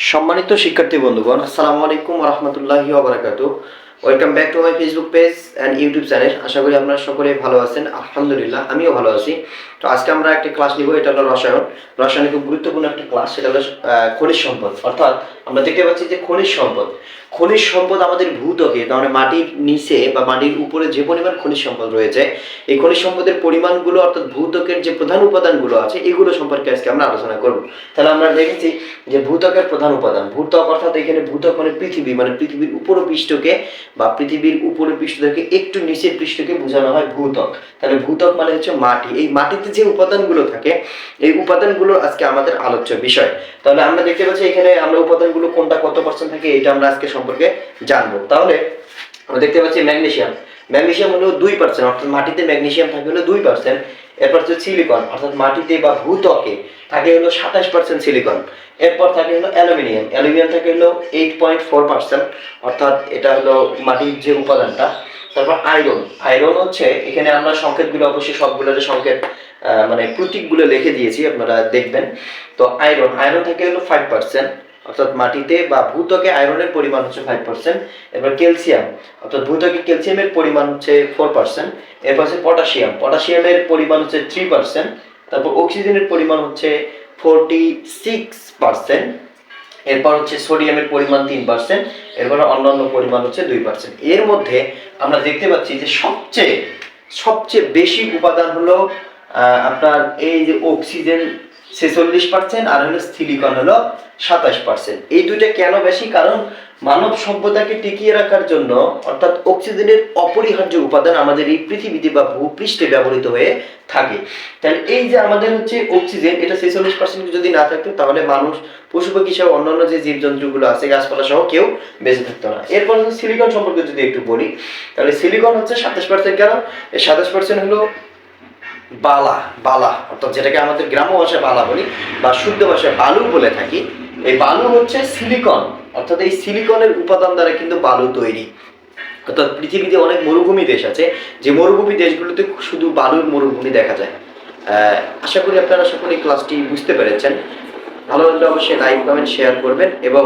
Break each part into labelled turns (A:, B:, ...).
A: সম্মানিত শিক্ষার্থী বন্ধুগণ আসসালামু আলাইকুম রহমতুল্লাহি ওবরাকাতু welcome back to my Facebook page and YouTube channel আশা করি আপনারা সকলে ভালো আছেন। আলহামদুলিল্লাহ, আমিও ভালো আছি। তো আজকে আমরা একটা ক্লাস নিব, এটা হলো রসায়ন। রসায়নের খুব গুরুত্বপূর্ণ একটা ক্লাস সেটা হলো খনিজ সম্পদ। অর্থাৎ আমরা দেখতে পাচ্ছি যে খনিজ সম্পদ খনিজ সম্পদ আমাদের ভূতকে তার মানে মাটির নিচে বা মাটির উপরে যে পরিমাণ খনিজ সম্পদ রয়েছে, এই খনিজ সম্পদের পরিমাণগুলো, অর্থাৎ ভূতকের যে প্রধান উপাদানগুলো আছে, এগুলো সম্পর্কে আজকে আমরা আলোচনা করব। তাহলে আমরা দেখেছি যে ভূতকের প্রধান উপাদান ভূতক অর্থাৎ এখানে ভূতক মানে পৃথিবী মানে পৃথিবীর উপর পৃষ্ঠকে বা পৃথিবীর উপরের পৃষ্ঠ থেকে একটু নিচের পৃষ্ঠকে বোঝানো হয় ভূতক। তাহলে ভূতক মানে হচ্ছে মাটি। এই মাটিতে যে উপাদানগুলো থাকে, এই উপাদানগুলো আজকে আমাদের আলোচ্য বিষয়। তাহলে আমরা দেখতে পাচ্ছি এখানে আমরা উপাদানগুলো কোনটা কত পার্সেন্ট থাকে, এটা আমরা আজকে সম্পর্কে জানব। তাহলে আমরা দেখতে পাচ্ছি ম্যাগনেসিয়াম। ম্যাগনেসিয়াম হলো দুই পার্সেন্ট অর্থাৎ মাটিতে ম্যাগনেসিয়াম থাকে হলো দুই পার্সেন্ট এরপর হচ্ছে সিলিকন অর্থাৎ মাটিতে বা ভূত্বকে, থাকে হলো সাতাশ পার্সেন্ট সিলিকন এরপর থাকে হলো অ্যালুমিনিয়াম। অ্যালুমিনিয়াম থাকে হলো এইট পয়েন্ট ফোর পার্সেন্ট অর্থাৎ এটা হলো মাটির যে উপাদানটা। তারপর আয়রন আয়রন হচ্ছে, এখানে আমরা সংকেতগুলো অবশ্যই সবগুলোর সংকেত মানে প্রতীকগুলো লিখে দিয়েছি, আপনারা দেখবেন। তো আয়রন আয়রন থেকে হলো ফাইভ পার্সেন্ট অর্থাৎ মাটিতে বা ভূত্বকে আয়রনের পরিমাণ হচ্ছে ফাইভ পার্সেন্ট এরপর ক্যালসিয়াম অর্থাৎ ভূতকে ক্যালসিয়ামের পরিমাণ হচ্ছে ফোর পার্সেন্ট এরপর হচ্ছে পটাশিয়াম পটাশিয়ামের পরিমাণ হচ্ছে থ্রি পার্সেন্ট তারপর অক্সিজেনের পরিমাণ হচ্ছে ফোরটি সিক্স পার্সেন্ট এরপর হচ্ছে সোডিয়ামের পরিমাণ তিন পার্সেন্ট এরপর অন্যান্য পরিমাণ হচ্ছে দুই পার্সেন্ট এর মধ্যে আমরা দেখতে পাচ্ছি যে সবচেয়ে সবচেয়ে বেশি উপাদান হলো আপনার এই যে অক্সিজেন ছেচল্লিশ পার্সেন্ট আর হলো সিলিকন হলো সাতাশ পার্সেন্ট এই দুইটা কেন বেশি? কারণ মানব সভ্যতাকে টিকিয়ে রাখার জন্য, অর্থাৎ অক্সিজেনের অপরিহার্য উপাদান আমাদের এই পৃথিবীতে বা ভূপৃষ্ঠে ব্যবহৃত হয়ে থাকে। তাহলে এই যে আমাদের হচ্ছে অক্সিজেন, এটা ছেচল্লিশ পার্সেন্ট যদি না থাকতো, তাহলে মানুষ, পশু পাখি সহ অন্যান্য যে জীবজন্তুগুলো আছে, গাছপালা সহ কেউ বেঁচে থাকতো না। এরপর সিলিকন সম্পর্কে যদি একটু বলি, তাহলে সিলিকন হচ্ছে সাতাশ পার্সেন্ট কেন? সাতাশ পার্সেন্ট হলো বালা বালা, অর্থাৎ যেটাকে আমাদের গ্রাম্য ভাষায় বালা বলি বা শুদ্ধ ভাষায় বালু বলে থাকি, এই বালু হচ্ছে সিলিকন অর্থাৎ এই সিলিকনের উপাদান দ্বারা কিন্তু বালু তৈরি। অর্থাৎ পৃথিবীতে অনেক মরুভূমি দেশ আছে, যে মরুভূমি দেশগুলোতে শুধু বালুর মরুভূমি দেখা যায়। আশা করি আপনারা সকলে ক্লাসটি বুঝতে পেরেছেন। ভালো লাগলে অবশ্যই লাইক কমেন্ট শেয়ার করবেন এবং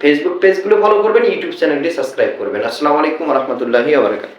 A: ফেসবুক পেজগুলো ফলো করবেন ইউটিউব চ্যানেলটি সাবস্ক্রাইব করবেন। আসসালামু আলাইকুম রহমতুল্লাহি আবরকাত